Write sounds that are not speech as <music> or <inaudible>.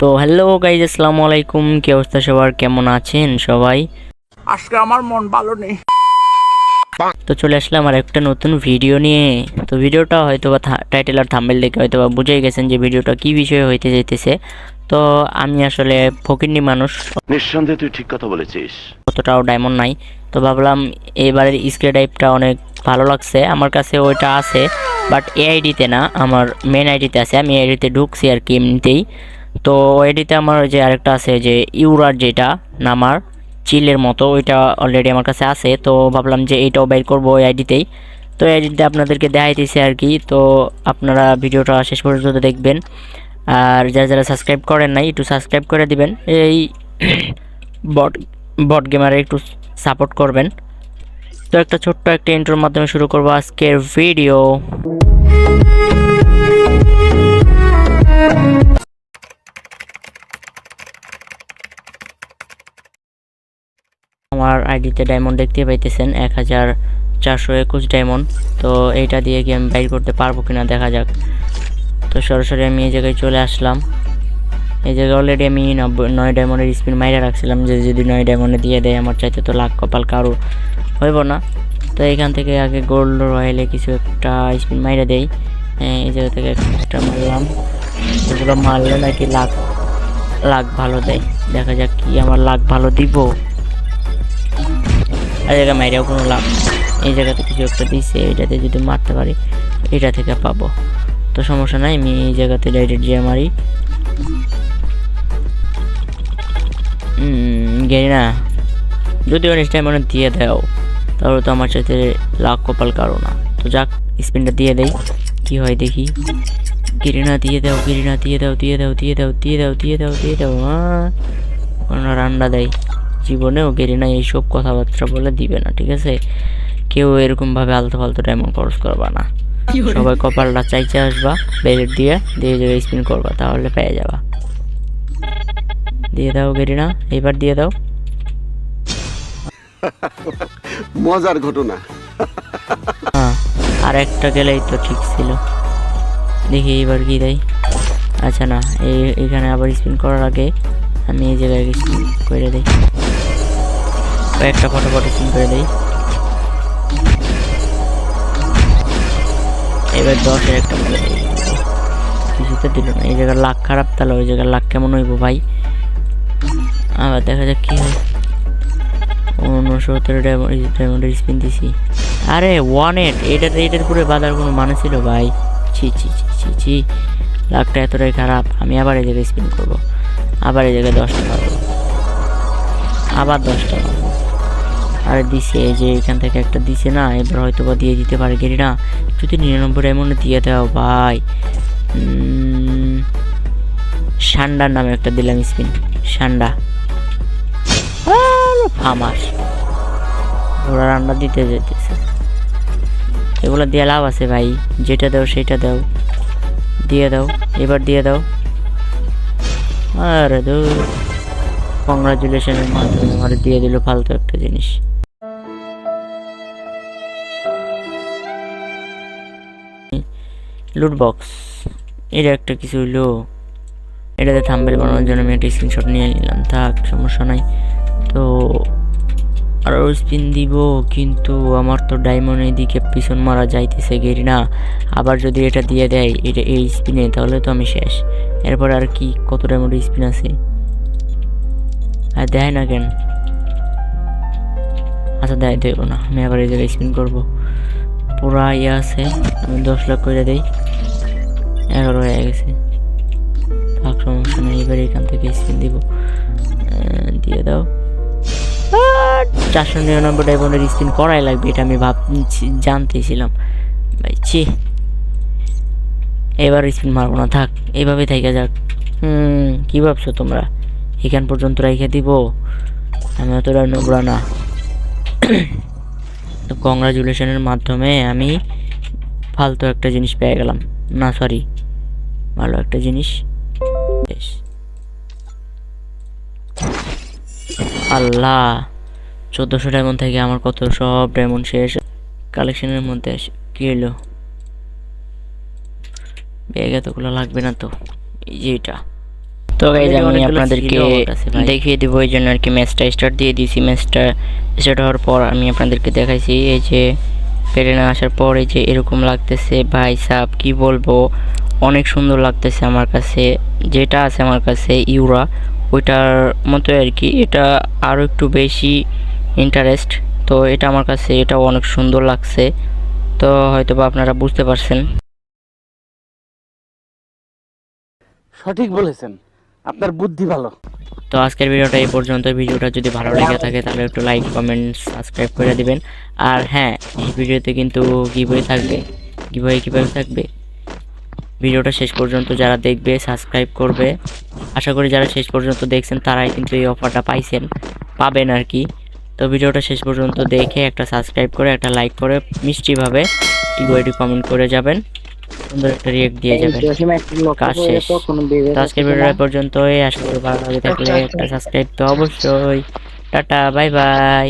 তো hello guys আসসালামু আলাইকুম। কি অবস্থা সবার? কেমন আছেন সবাই? আজকে আমার মন ভালো নেই। তো চলে আসলাম আর একটা নতুন ভিডিও নিয়ে। তো ভিডিওটা হয়তো বা টাইটেল আর থাম্বেল দেখে হয়তো বা বুঝেই গেছেন যে ভিডিওটা কি বিষয়ে হইতে যেতেছে তো আমি আসলে ফকিরনি মানুষ। নিঃসন্দেহে তুই ঠিক কথা বলেছিস। অতটাও ডায়মন্ড নাই। তো ভাবলাম এবারের স্ক্রে টাইপটা অনেক ভালো লাগছে। আমার কাছে ওইটা আছে বাট এ আইডিতে না আমার মেন আইডিতে আছে। আমি আইডিতে ঢুকছি আর কি এমনিতেই। তো আইডিতে আমার যে আরেকটা আছে, যে ইউরার যেটা, নামার, চিলের মতো, ওইটা অলরেডি আমার কাছে আছে। তো ভাবলাম যে এইটাও বের করব ওই আইডিতেই। তো এই আইডিতে আপনাদেরকে দেখাইতেছি আর কি। তো আপনারা ভিডিওটা শেষ পর্যন্ত দেখবেন। আর যারা যারা সাবস্ক্রাইব করেন নাই, একটু সাবস্ক্রাইব করে দিবেন। এই বট বট গেমারে একটু সাপোর্ট করবেন। তো একটা ছোট্ট একটা ইন্ট্রোর মাধ্যমে শুরু করব আজকের ভিডিও আইডিতে ডায়মন্ড দেখতে পাইতেছেন এক হাজার চারশো একুশ ডায়মন্ড তো এইটা দিয়ে কি আমি বাইর করতে পারব কিনা দেখা যাক। তো সরাসরি আমি এই জায়গায় চলে আসলাম। এই জায়গায় অলরেডি আমি নব্বই নয় ডায়মন্ডের স্পিন মাইরা রাখছিলাম। যে যদি নয় ডায়মন্ডে দিয়ে দেয় আমার চাইতে তো লাখ কপাল কারও হইব না। তো এখান থেকে আগে গোল্ড রয়্যালে কিছু একটা স্পিন মাইরা দেই। হ্যাঁ, এই জায়গা থেকে একটা মারলাম। এগুলো মারলে নাকি লাখ লাখ ভালো দেয়। দেখা যাক কি আমার লাখ ভালো দিব। আর জায়গায় মাইরেও কোনো লাভ নেই। এই জায়গাতে কিছু একটা দিছে, এটাতে যদি মারতে পারি, এটা থেকে পাবো। তো সমস্যা নাই, আমি এই জায়গাতে ডাইরেক্ট যে মারি। গেরি না। যদি টাইম মনে দিয়ে দাও, তাহলে তো আমার সাথে লাখ কপাল কারও না। তো যাক স্পিনটা দিয়ে দেই, কি হয় দেখি। গিরিনা দিয়ে দাও গিরিনা দিয়ে দাও দিয়ে দাও দিয়ে দাও দিয়ে দাও দিয়ে দাও দিয়ে দাও রান্না দেয়। জীবনেও গেরিনা এইসব কথাবার্তা বলে দিবে না ঠিক আছে? কেউ এরকমভাবে আলতু ফালতু ডায়মন্ড খরচ করবা না। সবাই কপালটা চাইছে আসবা বেলেট দিয়ে দিয়ে দিয়ে স্পিন করবা তাহলে পেয়ে যাবা। দিয়ে দাও গেরিনা এবার দিয়ে দাও। <laughs> মজার ঘটনা। হ্যাঁ আর একটা গেলেই তো ঠিক ছিল। দেখি এবার কি দেয়। আচ্ছা না এই এখানে আবার স্পিন করার আগে আমি এই জায়গায় স্পিন করে দিই। কয়েকটা ফটোফট করে দিই। এবার দশের একটা করে দিই। কিছুতে দিল না। এই জায়গার লাখ খারাপ তাহলে ওই জায়গার লাখ কেমন হইব ভাই? আবার দেখা যাক কি হয়। উনসত্তর ডায়মন্ডের স্পিন দিছি। আরে ওয়ান এইট এটাতে এটার পুরো বাজার কোনো মানে ছিল ভাই? ছি ছি ছি ছি ছি। লাখটা এতটাই খারাপ। আমি আবার এই জায়গায় স্পিন করব। আবার এই জায়গায় দশটা পাবো আবার দশটা পাবো আরে দিছে, এই যে এখান থেকে একটা দিছে না, এবার হয়তো বা দিয়ে দিতে পারে গেরি না যদি নিরানব্বই ডায়মন্ডে দিয়ে দাও, ভাই। সান্ডার নামে একটা দিলাম স্পিন। সান্ডা। আমার ওরা রান্না দিতে যেতেছে এগুলো দিয়ে লাভ আছে, ভাই। যেটা দাও, সেটা দাও। দিয়ে দাও, এবার দিয়ে দাও। আরে দূর কংগ্রাচুলেশনের মাধ্যমে আমার দিয়ে দিল ফালতু একটা জিনিস। লুট বক্স এটা একটা কিছু হইল, এটাতে থাম্বেল বানানোর জন্য আমি একটা স্ক্রিনশট নিয়ে নিলাম। থাক, সমস্যা নাই। তো আরও স্পিন দিব, কিন্তু আমার তো ডায়মন্ড এদিকে পিছন মারা যাইতেছে গেরি না। আবার যদি এটা দিয়ে দেয়, এটা এই স্পিনে তাহলে তো আমি শেষ। এরপর আর কি, কত ডায়মন্ড স্পিন আছে? আর দেয় না কেন? আচ্ছা দেয়, দেব না। আমি আবার এই জায়গায় স্পিন করব। পুরা ইয়ে আছে, আমি দশ লাখ করে দিই। এগারো হয়ে গেছে। সমস্যা নেই, এবার এখান থেকে স্পিন দিব। দিয়ে দাও। চারশো নিরানব্বই ডায়মন্ডের স্পিন করাই লাগবে, এটা আমি ভাবছি জানতেছিলাম। ভাই, ছি। এবার স্পিন মারবো না, থাক এইভাবে থেকে যাক। হুম, কী ভাবছ তোমরা? এখান পর্যন্ত রেখে দিব। আমি অতটা নোংরা না। কংগ্রাচুলেশনের মাধ্যমে আমি ফালতু একটা জিনিস পেয়ে গেলাম। না সরি ভালো একটা জিনিস। বেশ। আল্লাহ, চোদ্দোশো ডায়মন্ড থেকে আমার কত সব ডায়মন্ড শেষ কালেকশনের মধ্যে কী এলো ব্যাগ এতগুলো লাগবে না তো, এই যে এটা। তো গাইজ আমি আপনাদেরকে। দেখিয়ে দিব এই জন্য আর কি ম্যাচটা স্টার্ট দিয়ে দিয়েছি ম্যাচটা স্টার্ট হওয়ার পর আমি আপনাদেরকে দেখাইছি এই যে পেরেনা আসার পর এই যে এরকম লাগতেছে। ভাই সাপ কি বলব? অনেক সুন্দর লাগতেছে আমার কাছে। যেটা আছে আমার কাছে ইউরা ওইটার মতো আর কি এটা আরও একটু বেশি ইন্টারেস্ট তো এটা আমার কাছে এটাও অনেক সুন্দর লাগছে। তো হয়তো বা আপনারা বুঝতে পারছেন। সঠিক বলেছেন। আপনার বুদ্ধি ভালো। তো আজকের ভিডিওটা এই পর্যন্ত। ভিডিওটা যদি ভালো লেগে থাকে, তাহলে একটু লাইক কমেন্ট সাবস্ক্রাইব করে দিবেন। আর হ্যাঁ এই ভিডিওতে কিন্তু গিভওয়ে থাকবে। গিভওয়ে কীভাবে থাকবে? ভিডিওটা শেষ পর্যন্ত যারা দেখবে সাবস্ক্রাইব করবে। আশা করি যারা শেষ পর্যন্ত দেখছেন, তারাই কিন্তু এই অফারটা পাইছেন, পাবেন আর কি। তো ভিডিওটা শেষ পর্যন্ত দেখে একটা সাবস্ক্রাইব করে, একটা লাইক করে, মিষ্টিভাবে গিভওয়েটি কমেন্ট করে যাবেন। সুন্দর একটা রিয়েক্ট দিয়ে যাবেন। কাজ শেষ। তো আজকের ভিডিওটা পর্যন্তই। আশা করি ভালো লাগে থাকলে একটা সাবস্ক্রাইব তো অবশ্যই। Tata bye bye